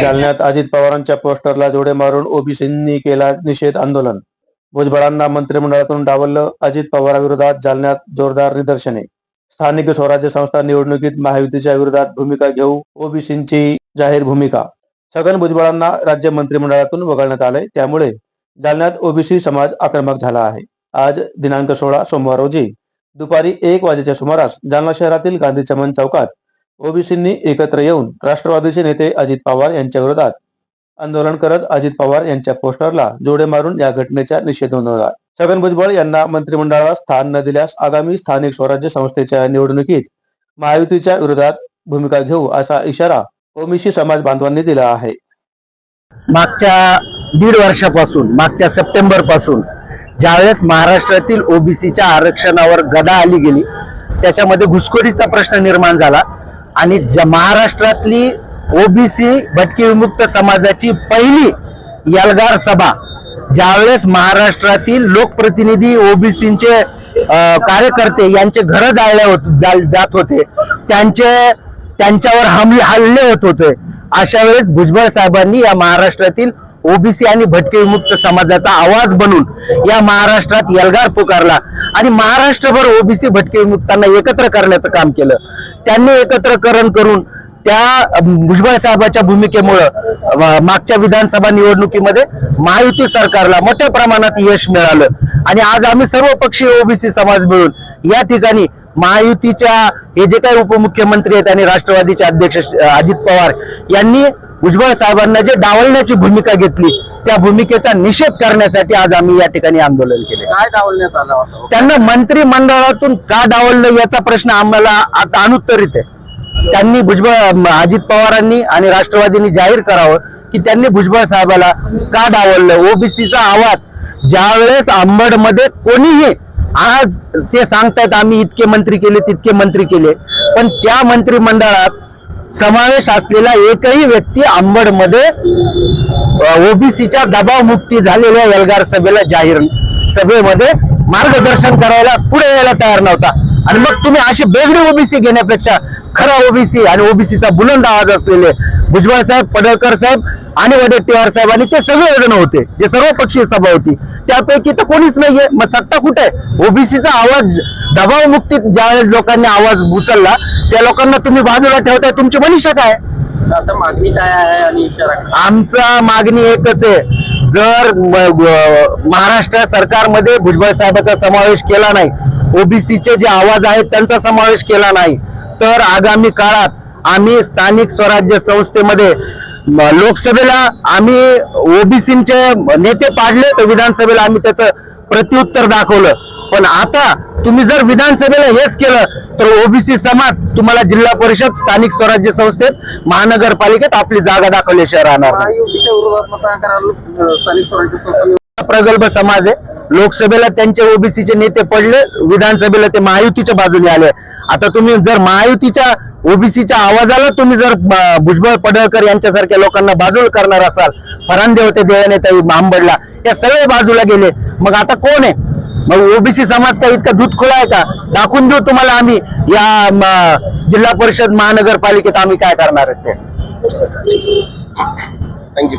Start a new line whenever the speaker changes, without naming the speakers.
जालन्यात अजित पवारांच्या पोस्टरला जोडे मारून ओबीसींनी केला निषेध आंदोलन. भुजबळांना मंत्रिमंडळातून डावललं अजित पवारांविरोधात जालन्यात जोरदार निदर्शने. स्थानिक स्वराज्य संस्था निवडणुकीत महायुतीच्या विरोधात भूमिका घेऊ ओबीसींची जाहीर भूमिका. छगन भुजबळांना राज्य मंत्रिमंडळातून वगळण्यात आले त्यामुळे जालन्यात ओबीसी समाज आक्रमक झाला आहे. आज दिनांक सोळा सोमवार रोजी दुपारी एक वाजेच्या सुमारास जालना शहरातील गांधी चमन चौकात ओबीसींनी एकत्र येऊन राष्ट्रवादीचे नेते अजित पवार यांच्या विरोधात आंदोलन करत अजित पवार यांच्या पोस्टरला जोडे मारून या घटनेचा निषेध नोंदवला. छगन भुजबळ यांना मंत्रिमंडळाला स्थान न दिल्यास आगामी स्थानिक स्वराज्य संस्थेच्या निवडणुकीत महायुतीच्या विरोधात भूमिका घेऊ असा इशारा ओबीसी समाज बांधवांनी दिला आहे.
मागच्या दीड वर्षापासून मागच्या सप्टेंबरपासून ज्यावेळेस महाराष्ट्रातील ओबीसीच्या आरक्षणावर गदा आली गेली त्याच्यामध्ये घुसखोरीचा प्रश्न निर्माण झाला आणि ज- महाराष्ट्रातली ओबीसी भटकी विमुक्त समाजाची पहिली यलगार सभा ज्यावेळेस महाराष्ट्रातील लोकप्रतिनिधी ओबीसीचे कार्यकर्ते यांचे घर जाळले होत जात होते त्यांचे त्यांच्यावर हमले हल्ले होत होते अशा वेळेस भुजबळ साहेबांनी या महाराष्ट्रातील ओबीसी आणि भटके विमुक्त समाजाचा आवाज बनून या महाराष्ट्रात यलगार पुकारला. आणि महाराष्ट्रभर ओबीसी भटके विमुक्तांना एकत्र करण्याचं काम केलं. त्यांनी एकत्रकरण करून त्या भुजबळ साहेबाच्या भूमिकेमुळं मागच्या विधानसभा निवडणुकीमध्ये महायुती सरकारला मोठ्या प्रमाणात यश मिळालं. आणि आज आम्ही सर्व पक्षीय ओबीसी समाज मिळून या ठिकाणी महायुतीच्या हे जे काही उपमुख्यमंत्री आहेत आणि राष्ट्रवादीचे अध्यक्ष अजित पवार यांनी भुजबळ साहेबांना जे डावलण्याची भूमिका घेतली त्या भूमिकेचा निषेध करण्यासाठी आज आम्ही या ठिकाणी आंदोलन केले.
काय डावलण्यात आलं
त्यांना मंत्रिमंडळातून का डावललं याचा प्रश्न आम्हाला आता अनुत्तरित आहे. त्यांनी भुजबळ अजित पवारांनी आणि राष्ट्रवादींनी जाहीर करावं की त्यांनी भुजबळ साहेबाला का डावललं? ओबीसीचा आवाज ज्यावेळेस अंबडमध्ये कोणीही आज ते सांगतायत आम्ही इतके मंत्री केले तितके मंत्री केले. पण त्या मंत्रिमंडळात समावेश असलेला एकही व्यक्ती आंबडमध्ये ओबीसीच्या दबाव मुक्ती झालेल्या एल्गार सभेला जाहीर सभेमध्ये मार्गदर्शन करायला पुढे यायला तयार नव्हता. आणि मग तुम्ही अशी बेगडी ओबीसी घेण्यापेक्षा खरा ओबीसी आणि ओबीसीचा बुलंद आवाज असलेले भुजबळ साहेब पडळकर साहेब आणि वडेट्टीवार साहेब आणि ते सगळे जण होते जे सर्व पक्षीय सभा होती. त्यापैकी तर कोणीच नाहीये. मग सत्ता कुठे? आहे ओबीसीचा आवाज दबाव मुक्तीत ज्या लोकांनी आवाज उचलला त्या लोकांना तुम्ही बाजूला ठेवताय तुमची मनीषा काय?
आता मागणी काय आहे आणि इशारा काय
आमचा मागणी एकच आहे. जर म- ग- महाराष्ट्र सरकारमध्ये भुजबळ साहेबांचा समावेश केला नाही ओबीसीचे जे आवाज आहेत त्यांचा समावेश केला नाही तर आगामी काळात आम्ही स्थानिक स्वराज्य संस्थेमध्ये म- लोकसभेला आम्ही ओबीसीचे नेते पाडले तर विधानसभेला आम्ही त्याचं प्रत्युत्तर दाखवलं. पण आता तुम्ही जर विधानसभेला हेच केलं तर ओबीसी समाज तुम्हाला जिल्हा परिषद स्थानिक स्वराज्य संस्थेत महानगरपालिकेत आपली जागा दाखवल्याशिवाय राहणार प्रगल्भ समाज आहे. लोकसभेला त्यांचे ओबीसीचे नेते पडले विधानसभेला ते महायुतीच्या बाजूने आले. आता तुम्ही जर महायुतीच्या ओबीसीच्या आवाजाला तुम्ही जर भुजबळ पडळकर यांच्यासारख्या लोकांना बाजूला करणार असाल फरांदे होते देळणेताई आंबडला या सगळे बाजूला गेले. मग आता कोण आहे? मग ओबीसी समाज काय इतका दूध खुळा आहे का? दाखवून देऊ तुम्हाला आम्ही. या जिल्हा परिषद महानगरपालिकेत आम्ही काय करणार आहे ते.
थँक्यू